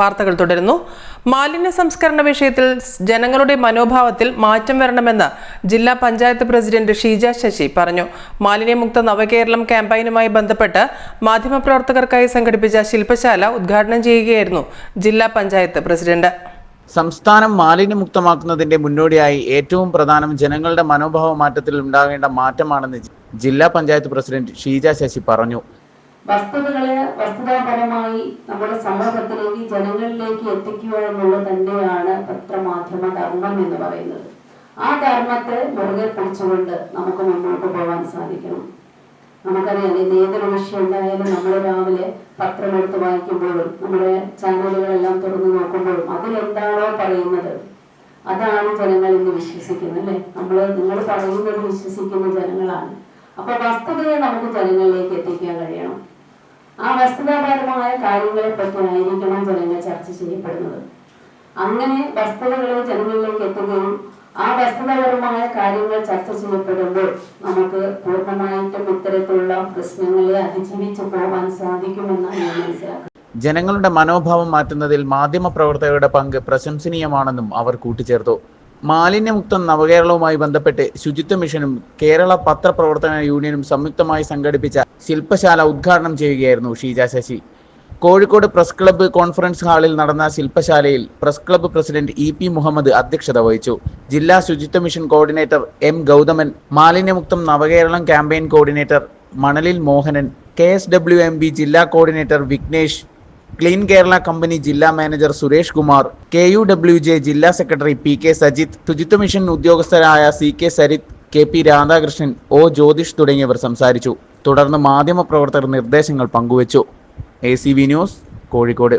വാർത്തകൾ തുടരുന്നു. മാലിന്യ സംസ്കരണ വിഷയത്തിൽ ജനങ്ങളുടെ മനോഭാവത്തിൽ മാറ്റം വരണമെന്ന് ജില്ലാ പഞ്ചായത്ത് പ്രസിഡന്റ് ഷീജ ശശി പറഞ്ഞു. മാലിന്യമുക്ത നവകേരളം ക്യാമ്പയിനുമായി ബന്ധപ്പെട്ട് മാധ്യമപ്രവർത്തകർക്കായി സംഘടിപ്പിച്ച ശില്പശാല ഉദ്ഘാടനം ചെയ്യുകയായിരുന്നു ജില്ലാ പഞ്ചായത്ത് പ്രസിഡന്റ്. സംസ്ഥാനം മാലിന്യമുക്തമാക്കുന്നതിന്റെ മുന്നോടിയായി ഏറ്റവും പ്രധാനം ജനങ്ങളുടെ മനോഭാവ മാറ്റത്തിൽ ഉണ്ടാകേണ്ട മാറ്റമാണെന്ന് ജില്ലാ പഞ്ചായത്ത് പ്രസിഡന്റ് ഷീജ ശശി പറഞ്ഞു. വസ്തുതകളെ വസ്തുതാപരമായി നമ്മുടെ സമൂഹത്തിലേക്ക് ജനങ്ങളിലേക്ക് എത്തിക്കുക എന്നുള്ളത് തന്നെയാണ് പത്രമാധ്യമ ധർമ്മം എന്ന് പറയുന്നത്. ആ ധർമ്മത്തെ മുറുകെ പിടിച്ചുകൊണ്ട് നമുക്ക് മുന്നോട്ട് പോകാൻ സാധിക്കണം. നമുക്കറിയാം ഇന്ന് ഏതൊരു വിഷയം ഉണ്ടായാലും നമ്മൾ രാവിലെ പത്രം എടുത്ത് വായിക്കുമ്പോഴും നമ്മുടെ ചാനലുകളെല്ലാം തുറന്നു നോക്കുമ്പോഴും അതിലെന്താണോ പറയുന്നത് അതാണ് ജനങ്ങൾ ഇന്ന് വിശ്വസിക്കുന്നത് അല്ലെ? നമ്മൾ നിങ്ങൾ പറയുന്നത് വിശ്വസിക്കുന്ന ജനങ്ങളാണ്. അപ്പൊ വസ്തുതയെ നമുക്ക് ജനങ്ങളിലേക്ക് എത്തിക്കാൻ കഴിയണം. ആ വസ്തുതാപരമായ കാര്യങ്ങളെ പറ്റി ആയിരിക്കണം ജനങ്ങൾ ചർച്ച ചെയ്യപ്പെടുന്നത്. അങ്ങനെ വസ്തുതകളെ ജനങ്ങളിലേക്ക് എത്തുകയും ആ വസ്തുതാപരമായ കാര്യങ്ങൾ ചർച്ച ചെയ്യപ്പെടുമ്പോൾ നമുക്ക് പൂർണമായിട്ടും ഇത്തരത്തിലുള്ള പ്രശ്നങ്ങളെ അതിജീവിച്ചു പോകാൻ സാധിക്കുമെന്നാണ് ഞാൻ മനസ്സിലാക്കുന്നത്. ജനങ്ങളുടെ മനോഭാവം മാറ്റുന്നതിൽ മാധ്യമപ്രവർത്തകരുടെ പങ്ക് പ്രശംസനീയമാണെന്നും അവർ കൂട്ടിച്ചേർത്തു. മാലിന്യമുക്ത നവകേരളവുമായി ബന്ധപ്പെട്ട് ശുചിത്വ മിഷനും കേരള പത്രപ്രവർത്തന യൂണിയനും സംയുക്തമായി സംഘടിപ്പിച്ച ശില്പശാല ഉദ്ഘാടനം ചെയ്യുകയായിരുന്നു Sheeja Sasi. Kozhikode press club conference ഹാളിൽ നടന്ന ശില്പശാലയിൽ press club president E P Muhammad അധ്യക്ഷത വഹിച്ചു. ജില്ലാ ശുചിത്വ മിഷൻ കോർഡിനേറ്റർ എം ഗൗതമൻ മാലിന്യമുക്തം നവകേരളം ക്യാമ്പയിൻ കോർഡിനേറ്റർ മണലിൽ Mohanan K S W M B ജില്ലാ coordinator Vignesh clean Kerala company ജില്ലാ manager Suresh Kumar K U W J ജില്ലാ സെക്രട്ടറി പി കെ സജിത്ത് ശുചിത്വ mission ഉദ്യോഗസ്ഥരായ C K Sarith K P Radhakrishnan O Jyothish തുടങ്ങിയവർ സംസാരിച്ചു. തുടർന്ന് മാധ്യമപ്രവർത്തകർ നിർദ്ദേശങ്ങൾ പങ്കുവച്ചു. A C V news Kozhikode.